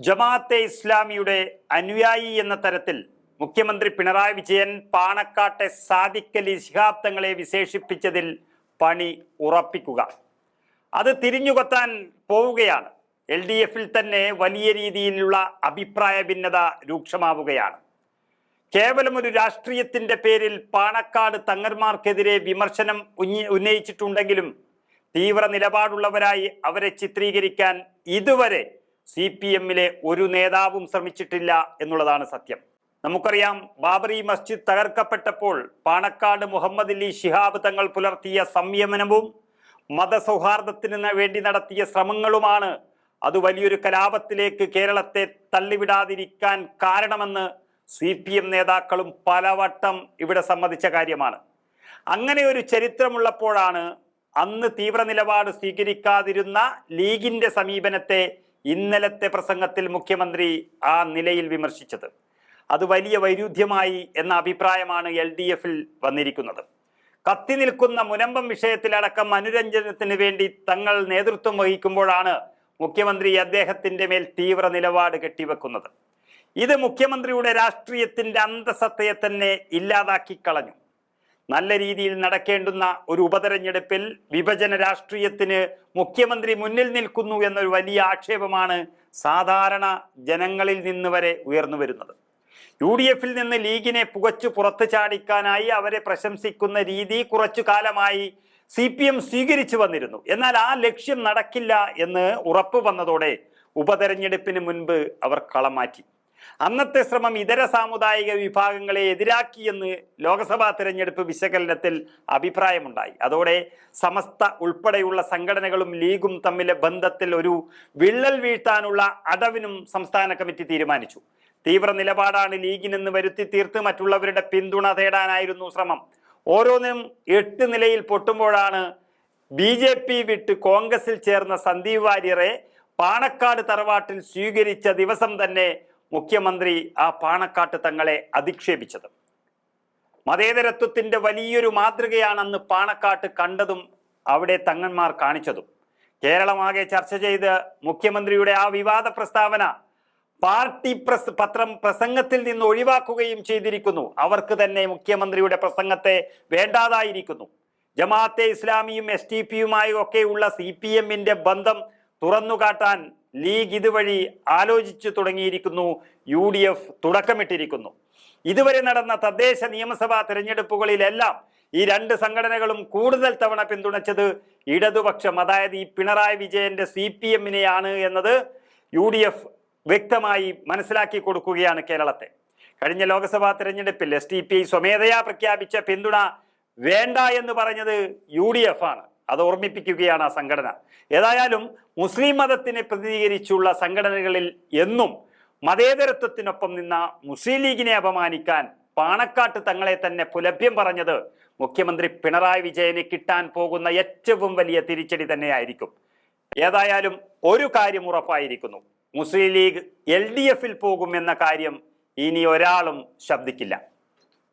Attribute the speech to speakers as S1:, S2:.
S1: ജമാഅത്തെ ഇസ്ലാമിയുടെ അനുയായി എന്ന തരത്തിൽ മുഖ്യമന്ത്രി പിണറായി വിജയൻ പാണക്കാട്ടെ സാദിക്കലി ശിഹാബ്ദങ്ങളെ വിശേഷിപ്പിച്ചതിൽ പണി ഉറപ്പിക്കുക. അത് തിരിഞ്ഞുകൊത്താൻ പോവുകയാണ്. എൽ ഡി എഫിൽ തന്നെ വലിയ രീതിയിലുള്ള അഭിപ്രായ ഭിന്നത രൂക്ഷമാവുകയാണ്. കേവലം ഒരു രാഷ്ട്രീയത്തിന്റെ പേരിൽ പാണക്കാട് തങ്ങന്മാർക്കെതിരെ വിമർശനം ഉന്നി- ഉന്നയിച്ചിട്ടുണ്ടെങ്കിലും തീവ്ര നിലപാടുള്ളവരായി അവരെ ചിത്രീകരിക്കാൻ ഇതുവരെ സി പി എമ്മിലെ ഒരു നേതാവും ശ്രമിച്ചിട്ടില്ല എന്നുള്ളതാണ് സത്യം. നമുക്കറിയാം ബാബറി മസ്ജിദ് തകർക്കപ്പെട്ടപ്പോൾ പാണക്കാട് മുഹമ്മദ് അലി ഷിഹാബ് തങ്ങൾ പുലർത്തിയ സംയമനവും മതസൗഹാർദ്ദത്തിന് വേണ്ടി നടത്തിയ ശ്രമങ്ങളുമാണ് അത് വലിയൊരു കലാപത്തിലേക്ക് കേരളത്തെ തള്ളിവിടാതിരിക്കാൻ കാരണമെന്ന് സി പി എം നേതാക്കളും പലവട്ടം ഇവിടെ സമ്മതിച്ച കാര്യമാണ്. അങ്ങനെ ഒരു ചരിത്രമുള്ളപ്പോഴാണ് അന്ന് തീവ്ര നിലപാട് സ്വീകരിക്കാതിരുന്ന ലീഗിന്റെ സമീപനത്തെ ഇന്നലത്തെ പ്രസംഗത്തിൽ മുഖ്യമന്ത്രി ആ നിലയിൽ വിമർശിച്ചത്. അത് വലിയ വൈരുദ്ധ്യമായി എന്ന അഭിപ്രായമാണ് എൽ ഡി എഫിൽ വന്നിരിക്കുന്നത്. കത്തി നിൽക്കുന്ന മുനമ്പം വിഷയത്തിലടക്കം അനുരഞ്ജനത്തിന് വേണ്ടി തങ്ങൾ നേതൃത്വം വഹിക്കുമ്പോഴാണ് മുഖ്യമന്ത്രി അദ്ദേഹത്തിന്റെ മേൽ തീവ്ര നിലപാട് കെട്ടിവെക്കുന്നത്. ഇത് മുഖ്യമന്ത്രിയുടെ രാഷ്ട്രീയത്തിന്റെ അന്തസത്തയെ തന്നെ ഇല്ലാതാക്കി കളഞ്ഞു. നല്ല രീതിയിൽ നടക്കേണ്ടുന്ന ഒരു ഉപതെരഞ്ഞെടുപ്പിൽ വിഭജന രാഷ്ട്രീയത്തിന് മുഖ്യമന്ത്രി മുന്നിൽ നിൽക്കുന്നു എന്നൊരു വലിയ ആക്ഷേപമാണ് സാധാരണ ജനങ്ങളിൽ നിന്ന് വരെ ഉയർന്നു വരുന്നത്. യു ഡി എഫിൽ നിന്ന് ലീഗിനെ പുകച്ചു പുറത്തു ചാടിക്കാനായി അവരെ പ്രശംസിക്കുന്ന രീതി കുറച്ചു കാലമായി സി പി എം സ്വീകരിച്ചു വന്നിരുന്നു. എന്നാൽ ആ ലക്ഷ്യം നടക്കില്ല എന്ന് ഉറപ്പ് വന്നതോടെ ഉപതെരഞ്ഞെടുപ്പിന് മുൻപ് അവർ കളം മാറ്റി അന്നത്തെ ശ്രമം ഇതര സാമുദായിക വിഭാഗങ്ങളെ എതിരാക്കിയെന്ന് ലോക്സഭാ തിരഞ്ഞെടുപ്പ് വിശകലനത്തിൽ അഭിപ്രായമുണ്ടായി. അതോടെ സമസ്ത ഉൾപ്പെടെയുള്ള സംഘടനകളും ലീഗും തമ്മിലെ ബന്ധത്തിൽ ഒരു വിള്ളൽ വീഴ്ത്താനുള്ള അടവിനും സംസ്ഥാന കമ്മിറ്റി തീരുമാനിച്ചു. തീവ്ര നിലപാടാണ് ലീഗിനെന്ന് വരുത്തി തീർത്ത് മറ്റുള്ളവരുടെ പിന്തുണ തേടാനായിരുന്നു ശ്രമം. ഓരോന്നും എട്ട് നിലയിൽ പൊട്ടുമ്പോഴാണ് ബി ജെ പി വിട്ട് കോൺഗ്രസിൽ ചേർന്ന സന്ദീപ് വാര്യറെ പാണക്കാട് തറവാട്ടിൽ സ്വീകരിച്ച ദിവസം തന്നെ മുഖ്യമന്ത്രി ആ പാണക്കാട്ട് തങ്ങളെ അധിക്ഷേപിച്ചത്. മതേതരത്വത്തിന്റെ വലിയൊരു മാതൃകയാണ് അന്ന് പാണക്കാട്ട് കണ്ടതും അവിടെ തങ്ങന്മാർ കാണിച്ചതും. കേരളമാകെ ചർച്ച ചെയ്ത് മുഖ്യമന്ത്രിയുടെ ആ വിവാദ പ്രസ്താവന പാർട്ടി പ്രസ് പത്രം പ്രസംഗത്തിൽ നിന്ന് ഒഴിവാക്കുകയും ചെയ്തിരിക്കുന്നു. അവർക്ക് തന്നെ മുഖ്യമന്ത്രിയുടെ പ്രസംഗത്തെ വേണ്ടാതായിരിക്കുന്നു. ജമാഅത്തെ ഇസ്ലാമിയും എസ് ടി പിയുമായും ഒക്കെയുള്ള സി പി എമ്മിന്റെ ബന്ധം തുറന്നുകാട്ടാൻ ലീഗ് ഇതുവഴി ആലോചിച്ചു തുടങ്ങിയിരിക്കുന്നു യു ഡി എഫ് തുടക്കമിട്ടിരിക്കുന്നു. ഇതുവരെ നടന്ന തദ്ദേശ നിയമസഭാ തെരഞ്ഞെടുപ്പുകളിലെല്ലാം ഈ രണ്ട് സംഘടനകളും കൂടുതൽ തവണ പിന്തുണച്ചത് ഇടതുപക്ഷം അതായത് ഈ പിണറായി വിജയന്റെ സി പി എമ്മിനെയാണ് എന്നത് യു ഡി എഫ് വ്യക്തമായി മനസ്സിലാക്കി കൊടുക്കുകയാണ് കേരളത്തെ. കഴിഞ്ഞ ലോക്സഭാ തെരഞ്ഞെടുപ്പിൽ എസ് ടി പി സ്വമേധയാ പ്രഖ്യാപിച്ച പിന്തുണ വേണ്ട എന്ന് പറഞ്ഞത് യു ഡി എഫ് ആണ് അത് ഓർമ്മിപ്പിക്കുകയാണ് ആ സംഘടന. ഏതായാലും മുസ്ലിം മതത്തിനെ പ്രതിനിധീകരിച്ചുള്ള സംഘടനകളിൽ എന്നും മതേതരത്വത്തിനൊപ്പം നിന്ന മുസ്ലിം ലീഗിനെ അപമാനിക്കാൻ പാണക്കാട്ട് തങ്ങളെ തന്നെ പുലഭ്യം പറഞ്ഞത് മുഖ്യമന്ത്രി പിണറായി വിജയനെ കിട്ടാൻ പോകുന്ന ഏറ്റവും വലിയ തിരിച്ചടി തന്നെയായിരിക്കും. ഏതായാലും ഒരു കാര്യം ഉറപ്പായിരിക്കുന്നു. മുസ്ലിം ലീഗ് എൽ ഡി എഫിൽ പോകുമെന്ന കാര്യം ഇനി ഒരാളും ശബ്ദിക്കില്ല.